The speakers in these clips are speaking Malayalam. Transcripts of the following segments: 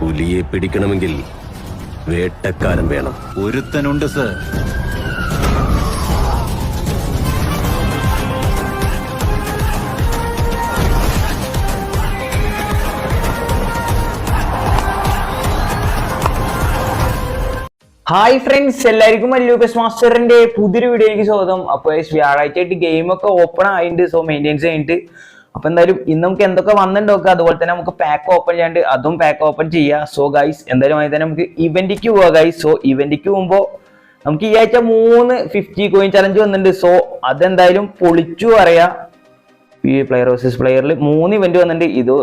പുലിയെ പിടിക്കണമെങ്കിൽ വേട്ടക്കാരൻ വേണം. ഒരുത്തനുണ്ട് സർ. ഹായ് ഫ്രണ്ട്സ് എല്ലാവർക്കും ലൂക്കസ് മാസ്റ്ററിന്റെ പുതിയൊരു വീഡിയോയിലേക്ക് സ്വാഗതം. അപ്പോൾ വ്യാഴാഴ്ച ആയിട്ട് ഗെയിം ഒക്കെ ഓപ്പൺ ആയിട്ടുണ്ട്. സോ മെയിന്റെയിൻസ് കഴിഞ്ഞിട്ട് അപ്പൊ എന്തായാലും ഇന്ന് നമുക്ക് എന്തൊക്കെ വന്നിട്ടുണ്ട് അതുപോലെ തന്നെ നമുക്ക് പാക്ക് ഓപ്പൺ ചെയ്യാണ്ട് അതും പാക്ക് ഓപ്പൺ ചെയ്യാം. സോ ഗൈസ് എന്തായാലും ആയി തന്നെ നമുക്ക് ഇവന്റിക്ക് പോവാ ഗൈസ് സോ ഇവന്റിക്ക് പോകുമ്പോൾ നമുക്ക് ഈ ആഴ്ച മൂന്ന് ഫിഫ്റ്റി കോയിൻ ചലഞ്ച് വന്നിട്ടുണ്ട്. സോ അതെന്തായാലും പൊളിച്ചു പറയാം. ഈ പ്ലെയർ വേഴ്സസ് പ്ലെയറിൽ മൂന്ന് ഇവന്റ് വന്നിട്ടുണ്ട്. ഇത്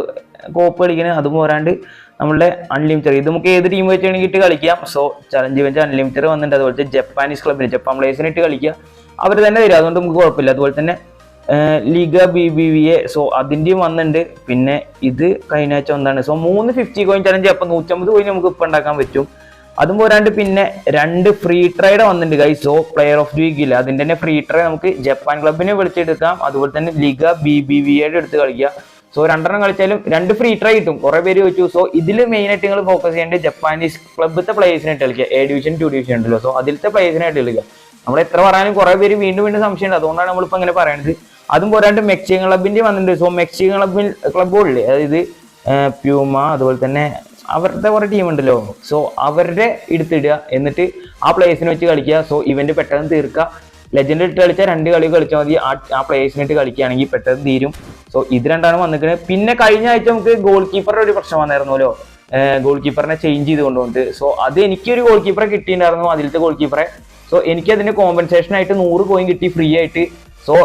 കോപ്പ് കളിക്കണ അതും പോരാണ്ട് നമ്മളുടെ അൺലിമിറ്റഡ് ഇത് നമുക്ക് ഏത് ടീം വെച്ച് വേണമെങ്കിൽ ഇട്ട് കളിക്കാം. സോ ചലഞ്ച് ഇവന്റ് അൺലിമിറ്റഡ് വന്നിട്ടുണ്ട്. അതുപോലെ ജപ്പാനീസ് ക്ലബിന് ജപ്പാൻ ഇട്ട് കളിക്കുക. അവർ തന്നെ തരും അതുകൊണ്ട് നമുക്ക് കുഴപ്പമില്ല. അതുപോലെ തന്നെ Liga B B V A. So അതിന്റെയും വന്നിട്ടുണ്ട് പിന്നെ ഇത് കഴിഞ്ഞ ആഴ്ച ഒന്നാണ് സോ മൂന്ന് ഫിഫ്റ്റി കോയിൻ ചലഞ്ച് അപ്പം നൂറ്റമ്പത് കോയിൻ നമുക്ക് ഇപ്പം ഉണ്ടാക്കാൻ പറ്റും. അതും പോരാണ്ട് പിന്നെ രണ്ട് ഫ്രീ ട്രൈഡ് വന്നിട്ടുണ്ട് guys so player of the week ഇല്ല? അതിന്റെ തന്നെ ഫ്രീ ട്രൈ നമുക്ക് ജപ്പാൻ ക്ലബിനെ വിളിച്ചെടുക്കാം. അതുപോലെ തന്നെ ലിഗ ബി ബി വി എയുടെ എടുത്ത് കളിക്കുക സോ രണ്ടെണ്ണം കളിച്ചാലും രണ്ട് ഫ്രീ ട്രൈ കിട്ടും. കുറേ പേര് ചോദിച്ചു. സോ ഇതിൽ മെയിൻ ആയിട്ട് നിങ്ങൾ ഫോക്കസ് ചെയ്യേണ്ടത് ജപ്പാനീസ് ക്ലബ്ബത്തെ പ്ലേയേഴ്സിനായിട്ട് കളിക്കുക. എ ഡിവിഷൻ ടു ഡിവിഷൻ ഉണ്ടല്ലോ. സോ അതിലത്തെ പ്ലേയേഴ്സിനായിട്ട് കളിക്കുക. നമ്മൾ എത്ര പറയാനും കുറേ പേര് വീണ്ടും വീണ്ടും സംശയമുണ്ട്. അതുകൊണ്ടാണ് നമ്മളിപ്പോൾ അങ്ങനെ പറയുന്നത് അതും പോരാണ്ട് മെക്സിക്കൻ ക്ലബിന്റെ വന്നിട്ടുണ്ട്. സോ മെക്സിക്കൻ ക്ലബിൽ ക്ലബ്ബുകളില്ലേ അതായത് പ്യൂമ അതുപോലെ തന്നെ അവരുടെ കുറേ ടീമുണ്ടല്ലോ സോ അവരുടെ എടുത്തിടുക. എന്നിട്ട് ആ പ്ലേസിനെ വെച്ച് കളിക്കുക. സോ ഇവന്റ് പെട്ടെന്ന് തീർക്കുക. ലെജൻഡ് ഇട്ട് കളിച്ചാൽ രണ്ട് കളി കളിച്ചാൽ മതി. ആ ആ പ്ലേസിനിട്ട് കളിക്കുകയാണെങ്കിൽ പെട്ടെന്ന് തീരും. സോ ഇത് രണ്ടാണ് വന്നിരിക്കുന്നത്. പിന്നെ കഴിഞ്ഞ ആഴ്ച നമുക്ക് ഗോൾ കീപ്പറുടെ ഒരു പ്രശ്നം വന്നായിരുന്നല്ലോ. ഗോൾ കീപ്പറിനെ ചേഞ്ച് ചെയ്ത് കൊണ്ടുവന്നിട്ട് സോ അത് എനിക്കൊരു ഗോൾ കീപ്പറെ കിട്ടിയിട്ടുണ്ടായിരുന്നു. അതിലത്തെ ഗോൾ കീപ്പറെ സോ എനിക്ക് അതിന് കോമ്പൻസേഷൻ ആയിട്ട് നൂറ് കോയിൻ കിട്ടി. ഫ്രീ ആയിട്ട് സോ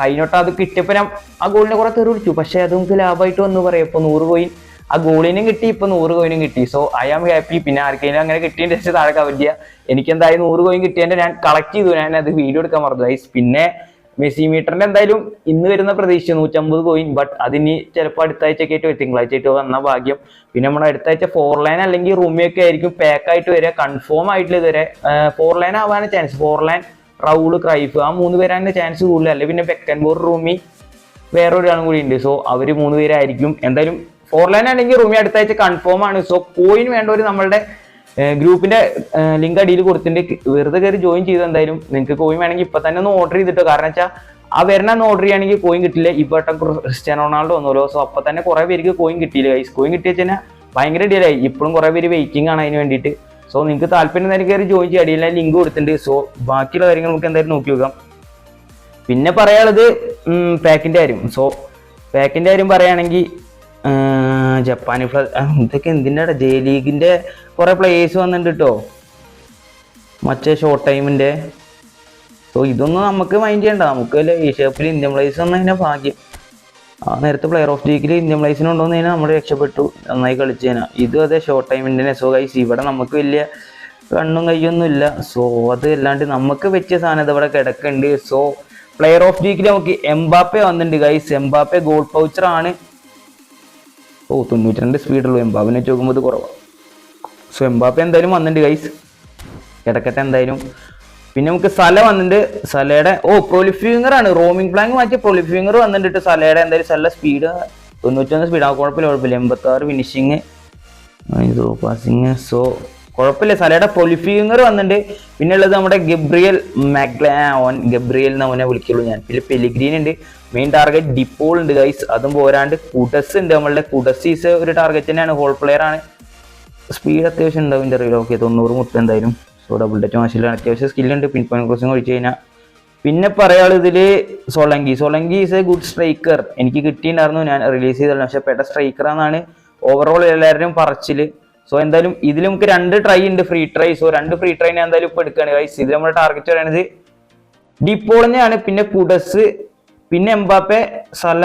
കഴിഞ്ഞോട്ട് അത് കിട്ടിയപ്പോൾ ഞാൻ ആ ഗോളിനെ കുറെ തെറി വിളിച്ചു. പക്ഷേ അത് നമുക്ക് ലാഭമായിട്ട് വന്നു പറയാം. ഇപ്പോൾ നൂറ് കോയിൻ ആ ഗോളിനും കിട്ടി ഇപ്പൊ നൂറ് കോയിനും കിട്ടി. സോ ഐ ആം ഹാപ്പി പിന്നെ ആർക്കെങ്കിലും അങ്ങനെ കിട്ടിയ ടെസ്റ്റ് താഴെ ചെയ്യുക എനിക്ക് എന്തായാലും നൂറ് കോയിൻ കിട്ടിയതിന്റെ ഞാൻ കളക്ട് ചെയ്തു. ഞാൻ അത് വീഡിയോ എടുക്കാൻ മറന്നു. ഗൈസ് പിന്നെ മെസ്സി മീറ്ററിന്റെ എന്തായാലും ഇന്ന് വരുന്ന പ്രതീക്ഷ നൂറ്റമ്പത് കോയിൻ ബട്ട് അതിന് ചിലപ്പോൾ അടുത്ത ആഴ്ചയൊക്കെ ആയിട്ട് തിങ്കളാഴ്ച ആയിട്ട് വന്ന ഭാഗ്യം. പിന്നെ നമ്മുടെ അടുത്ത ആഴ്ച ഫോർ ലൈൻ അല്ലെങ്കിൽ റൂമിയൊക്കെ ആയിരിക്കും പാക്ക് ആയിട്ട് വരിക. കൺഫേം ആയിട്ടില്ല ഇതുവരെ. ഫോർ ലൈൻ ആവാനാണ് chance four line Raul Cruyff ആ മൂന്ന് പേരാണ് ചാൻസ് കൂടുതൽ അല്ലെ പിന്നെ ബെക്കൻബോർ റൂമി വേറെ ഒരാളും കൂടി ഉണ്ട്. സോ അവർ മൂന്ന് പേരായിരിക്കും. എന്തായാലും ഫോർ ലൈൻ ആണെങ്കിൽ റൂമി അടുത്ത ആഴ്ച കൺഫേം ആണ്. സോ കോയിൻ വേണ്ടവർ നമ്മളുടെ ഗ്രൂപ്പിന്റെ ലിങ്ക് അടിയിൽ കൊടുത്തിട്ടുണ്ട്. വെറുതെ കയറി ജോയിൻ ചെയ്ത് എന്തായാലും. നിങ്ങൾക്ക് കോയിൻ വേണമെങ്കിൽ ഇപ്പൊ തന്നെ ഒന്ന് ഓർഡർ ചെയ്തിട്ടോ. കാരണം വെച്ചാൽ ആ വരണ ഒന്ന് ഓർഡർ ചെയ്യുകയാണെങ്കിൽ കോയിൻ കിട്ടില്ല. ഇപ്പൊ വട്ടം ക്രിസ്ത്യാനോ റൊണാൾഡോ വന്നല്ലോ. സോ അപ്പൊ തന്നെ കുറെ പേർക്ക് കോയിൻ കിട്ടിയില്ല കോയിൻ കിട്ടിയ വെച്ചാൽ ഭയങ്കര ഡിലേ ഇപ്പോഴും കുറെ പേര് വെയിറ്റിംഗ് ആണ് അതിന് വേണ്ടിയിട്ട്. സോ നിങ്ങൾക്ക് താല്പര്യം നേരം കയറി ജോയിൻ ചെയ്യാം അടിയിൽ ലിങ്ക് കൊടുത്തിട്ടുണ്ട്. സോ ബാക്കിയുള്ള കാര്യങ്ങൾ നമുക്ക് എന്തായാലും നോക്കി നോക്കാം. പിന്നെ പറയാനുള്ളത് പാക്കിന്റെ കാര്യം. സോ പാക്കിന്റെ കാര്യം പറയുകയാണെങ്കിൽ ജപ്പാനി ഫ്ല- ഇതൊക്കെ എന്തിന്റെ ജെ ലീഗിന്റെ കുറേ പ്ലേയേഴ്സ് വന്നിട്ടുണ്ട് കേട്ടോ മറ്റേ ഷോർട്ട് ടൈമിന്റെ സോ ഇതൊന്നും നമുക്ക് മൈൻഡ് ചെയ്യണ്ട. നമുക്ക് വല്ല ഏഷ്യാപ്പിൽ ഇന്ത്യൻ പ്ലേയേഴ്സ് വന്നതിന്റെ ഭാഗ്യം. നേരത്തെ പ്ലെയർ ഓഫ് ലീഗിൽ ഇന്ത്യൻ പ്ലേസിന് കൊണ്ടുവന്നു കഴിഞ്ഞാൽ നമ്മൾ രക്ഷപ്പെട്ടു. നന്നായി കളിച്ചു കഴിഞ്ഞാൽ ഇതും അതെ ഷോർട്ട് ടൈമിന്റെ സോ ഗൈസ് ഇവിടെ നമുക്ക് വലിയ കണ്ണും കയ്യൊന്നും ഇല്ല. സോ അത് അല്ലാണ്ട് നമുക്ക് വെച്ച സാധനം ഇവിടെ കിടക്കുന്നുണ്ട്. സോ പ്ലെയർ ഓഫ് ലീഗിൽ നമുക്ക് എംബാപ്പെ വന്നിട്ടുണ്ട് ഗൈസ് എംബാപ്പെ ഗോൾ പൗച്ചർ ആണ്. ഓ തൊണ്ണൂറ്റി രണ്ട് സ്പീഡുള്ളൂ എംബാപ്പിനെ ഇത് കുറവാണ് സോ എംബാപ്പെ എന്തായാലും വന്നിട്ടുണ്ട് ഗൈസ് കിടക്കട്ടെ എന്തായാലും പിന്നെ നമുക്ക് സല വന്നിട്ട് സലയുടെ ഓ പ്രൊലിഫ്യൂങ്ങർ ആണ്. റോമിംഗ് പ്ലാങ് മാറ്റി പ്രൊലിഫ്യൂങ്ങർ വന്നിട്ട് സലയുടെ. എന്തായാലും സല സ്പീഡ് തൊണ്ണൂറ്റൊന്ന് സ്പീഡ് ആ. കുഴപ്പമില്ല കുഴപ്പമില്ല. എൺപത്തി ആറ് ഫിനിഷിങ് ഇതോ പാസിങ് സോ കുഴപ്പമില്ല. സലയുടെ പ്രൊലിഫ്യൂങ്ങർ വന്നിട്ട് പിന്നെ ഉള്ളത് നമ്മുടെ ഗബ്രിയൽ മാഗ്ലോൻ ഗബ്രിയൽ എന്ന് അവനെ വിളിക്കുള്ളൂ ഞാൻ. പിന്നെ പെലിഗ്രീൻ ഉണ്ട്. മെയിൻ ടാർഗറ്റ് ഡിപ്പോൾ ഉണ്ട് ഗൈസ് അതും പോരാണ്ട്. കുടസ് ഉണ്ട്. നമ്മളുടെ കുഡസീസ് ഒരു ടാർഗറ്റ് തന്നെയാണ്. ഹോൾ പ്ലെയർ ആണ്. സ്പീഡ് അത്യാവശ്യം ഉണ്ടാവും. എന്റെ അറിയില്ല ഓക്കെ തൊണ്ണൂറ് മുട്ട എന്തായാലും. സോ ഡബിൾ ടച്ച് മാഷിലാണ് അത്യാവശ്യം സ്കില്ലുണ്ട് പിൻ പോയിന്റ് ക്രോസിംഗ് ഒഴിച്ചു കഴിഞ്ഞാൽ പിന്നെ പറയാനുള്ളത് ഇതിൽ Solanki Solanki is a good striker എനിക്ക് കിട്ടിയിട്ടുണ്ടായിരുന്നു. ഞാൻ റിലീസ് ചെയ്തല്ലോ പക്ഷെ പെട്ട സ്ട്രൈക്കർ എന്നാണ് ഓവറോൾ എല്ലാവരുടെയും പറച്ചിൽ. സോ എന്തായാലും ഇതിൽ നമുക്ക് രണ്ട് ട്രൈ ഉണ്ട്. ഫ്രീ ട്രൈ സോ രണ്ട് ഫ്രീ ട്രൈ ഞാൻ എന്തായാലും ഇപ്പോൾ എടുക്കുകയാണ്. ഗൈസ് ഇതിൽ നമ്മുടെ ടാർഗറ്റ് പറയുന്നത് ഡിപ്പോളിനെയാണ്. പിന്നെ കുഡസ്. പിന്നെ എംബാപ്പെ സല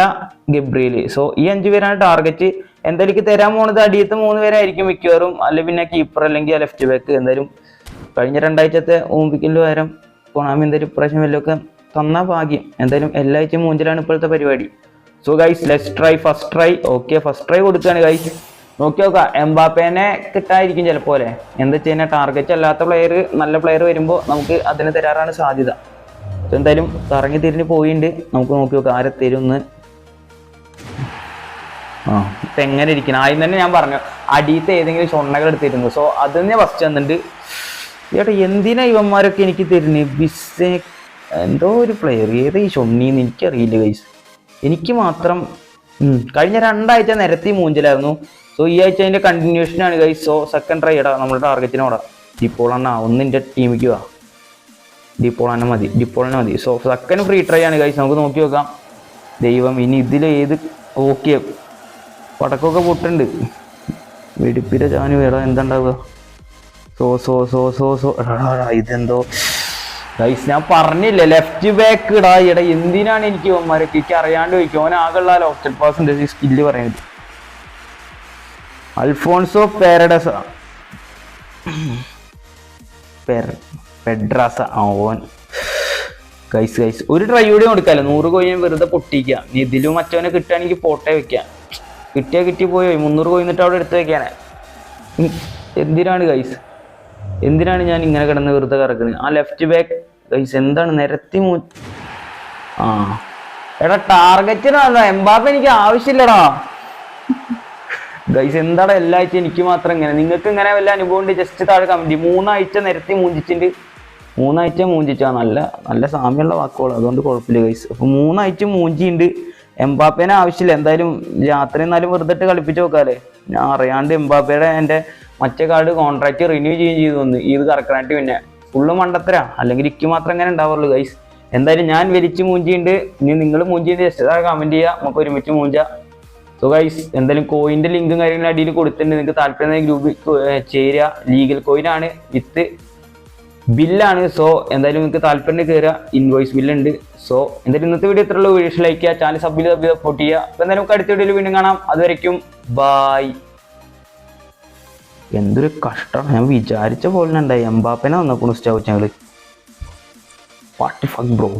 ഗബ്രിയിൽ സോ ഈ അഞ്ചു പേരാണ് ടാർഗറ്റ് എന്തായാലും തരാൻ പോണത് അടിയത്തെ മൂന്ന് പേരായിരിക്കും മിക്കവാറും. അല്ലെങ്കിൽ പിന്നെ കീപ്പർ അല്ലെങ്കിൽ ലെഫ്റ്റ് ബാക്ക് എന്തായാലും കഴിഞ്ഞ രണ്ടാഴ്ചത്തെ ഓമ്പിക്കലിന് പകരം കൊണാമി എന്തായാലും ഇപ്രാവശ്യം വല്ലതൊക്കെ തന്ന ഭാഗ്യം. എന്തായാലും എല്ലാ ആഴ്ചയും മൂഞ്ചിലാണ് ഇപ്പോഴത്തെ പരിപാടി. So guys let's try first try okay first try കൊടുക്കുകയാണ് ഗൈസ് നോക്കി നോക്കാം എംബാപ്പേനെ കിട്ടായിരിക്കും ചിലപ്പോൾ അല്ലേ? എന്താ വെച്ച് കഴിഞ്ഞാൽ ടാർഗറ്റ് അല്ലാത്ത പ്ലെയർ നല്ല പ്ലെയർ വരുമ്പോൾ നമുക്ക് അതിന് തരാറാണ് സാധ്യത. എന്തായാലും കറങ്ങി തിരിഞ്ഞ് പോയിട്ടുണ്ട് നമുക്ക് നോക്കി നോക്കാം ആരെ തരുമെന്ന് ആ ഇപ്പം എങ്ങനെ ഇരിക്കണം? ആദ്യം തന്നെ ഞാൻ പറഞ്ഞു അടിയത്തെ ഏതെങ്കിലും ഷൊണ്ണകൾ എടുത്തിരുന്നു. സോ അത് ഫസ്റ്റ് വന്നിട്ടുണ്ട് ചേട്ടാ എന്തിനാ ഇവന്മാരൊക്കെ എനിക്ക് തരുന്നത് ബിസ്സേ എന്തോ ഒരു പ്ലെയർ ഏതാ ഈ ഷൊണ്ണിന്ന് എനിക്കറിയില്ല ഗൈസ് എനിക്ക് മാത്രം കഴിഞ്ഞ രണ്ടാഴ്ച നിരത്തി മൂഞ്ചിലായിരുന്നു. സോ ഈ ആഴ്ച അതിന്റെ കണ്ടിന്യൂഷനാണ് ഗൈസ് സോ സെക്കൻഡ് ട്രൈ ഇടാ നമ്മുടെ ടാർഗറ്റിനോടാ ഇപ്പോൾ ഒന്ന് എന്റെ ടീമിക്ക് വാ. ഡിപ്പോൾ മതി ഡിപ്പോൾ മതി. സോ സെക്കൻഡ് ഫ്രീ ട്രൈ ആണ് ഗൈസ് നമുക്ക് നോക്കി നോക്കാം. ദൈവം ഇനി ഇതിൽ ഏത് ഓക്കെ പടക്കമൊക്കെ പൊട്ടുണ്ട്. വെടിപ്പിര ചാനു വേടാ എന്താ ഉണ്ടാവുക? So so so so so. ഇതെന്തോ? ഗൈസ് ഞാൻ പറഞ്ഞില്ലേ ലെഫ്റ്റ് ബാക്ക് ഇടാ. ഇട എന്തിനാണ് എനിക്ക് ഓന്മാരെ എനിക്ക് അറിയാണ്ട് ചോദിക്കും. ഓൻ ആകെയുള്ള ലോക്കൽ പാസിന്റെ സ്കില്ല് പറയുന്നത്. Alfonso Pedraza. പെഡ്രാസ. ഓൻ. ഗൈസ് ഗൈസ് ഒരു ട്രൈ കൂടി കൊടുക്കാല്ലോ നൂറ് കോയിൻ വെറുതെ പൊട്ടിക്കുക ഇതിലും മറ്റവനെ കിട്ടുകയാണെങ്കിൽ പോട്ടെ വെക്കാം. കിട്ടിയാ കിട്ടി പോയോ മുന്നൂറ് കോയിന്നിട്ട് അവിടെ എടുത്ത് വെക്കാനേ. എന്തിനാണ് ഗൈസ് എന്തിനാണ് ഞാൻ ഇങ്ങനെ കിടന്ന് വെറുതെ കറക്കുന്നത്? ആ ലെഫ്റ്റ് ബാക്ക് ഗൈസ് എന്താണ്? നിരത്തി മൂ ആ. എടാ ടാർഗറ്റിനാണോ എംബാപ്പ എനിക്ക് ആവശ്യമില്ലടാ. ഗൈസ് എന്താടാ എല്ലാഴ്ച എനിക്ക് മാത്രം ഇങ്ങനെ? നിങ്ങൾക്ക് ഇങ്ങനെ വല്ല അനുഭവം ഉണ്ട്? ജസ്റ്റ് താഴെ കമന്റ് മൂന്നാഴ്ച നിരത്തി മൂഞ്ചിച്ചിട്ടുണ്ട്. മൂന്നാഴ്ച മൂഞ്ചിച്ചാ നല്ല നല്ല സാമ്യമുള്ള വാക്കുകൾ അതുകൊണ്ട് കുഴപ്പമില്ല ഗൈസ് അപ്പൊ മൂന്നാഴ്ച മൂഞ്ചിയുണ്ട്. എംബാപ്പേനെ ആവശ്യമില്ല. എന്തായാലും രാത്രി എന്നാലും വെറുതെ കളിപ്പിച്ച് നോക്കാല്ലേ? ഞാൻ അറിയാണ്ട് എംബാപ്പയുടെ എന്റെ മറ്റേ കാർഡ് കോൺട്രാക്ട് റിന്യൂ ചെയ്യുകയും ചെയ്തു തന്നു ഇത് കറക്റ്റായിട്ട് പിന്നെ ഫുള്ള് മണ്ടത്തരാ. അല്ലെങ്കിൽ ഇക്ക് മാത്രം അങ്ങനെ ഉണ്ടാവുള്ളൂ ഗൈസ് എന്തായാലും ഞാൻ വലിച്ച് മൂഞ്ചിയുണ്ട്. ഇനി നിങ്ങൾ മൂഞ്ചിയുണ്ട് ജസ്റ്റ് താഴെ കമന്റ് ചെയ്യുക നമുക്ക് ഒരുമിച്ച് മൂഞ്ച. സോ ഗൈസ് എന്തായാലും കോയിന്റെ ലിങ്കും കാര്യങ്ങളും അടിയിൽ കൊടുത്തിട്ടുണ്ട്. നിങ്ങൾക്ക് താല്പര്യം ഗ്രൂപ്പിൽ ചേരുക ലീഗൽ കോയിനാണ് വിത്ത് ബില്ലാണ് സോ എന്തായാലും നിങ്ങൾക്ക് താല്പര്യം കയറുക ഇൻവോയ്സ് ബില്ലുണ്ട് സോ എന്തായാലും ഇന്നത്തെ വീഡിയോ ഇത്രയുള്ള വീഡിയോസ് ലൈക്ക് ചെയ്യുക. ചാനൽ സബ് സബ്ബിൽ സപ്പോർട്ട് ചെയ്യുക. അപ്പോൾ എന്തായാലും നമുക്ക് അടുത്ത വീഡിയോയിൽ വീണ്ടും കാണാം. അതുവരയ്ക്കും ബായ് എന്തൊരു കഷ്ടം. ഞാൻ വിചാരിച്ച പോലെ ഉണ്ടായി. എംബാപ്പനെ വന്നപ്പോൾ സ്റ്റൗ ഞങ്ങൾ വാട്ട് ഫക്ക് ബ്രോ